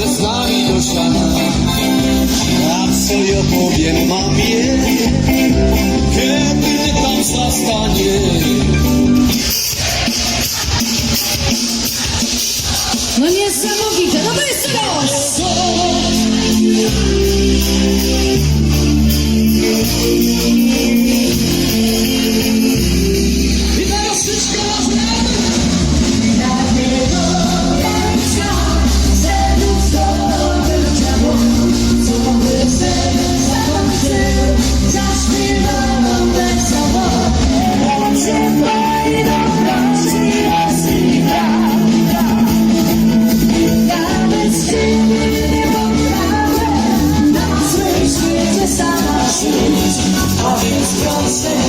że z nami do siana. A co ja powiem mamie, kiedy tam zastanie? No niesamowite, I said.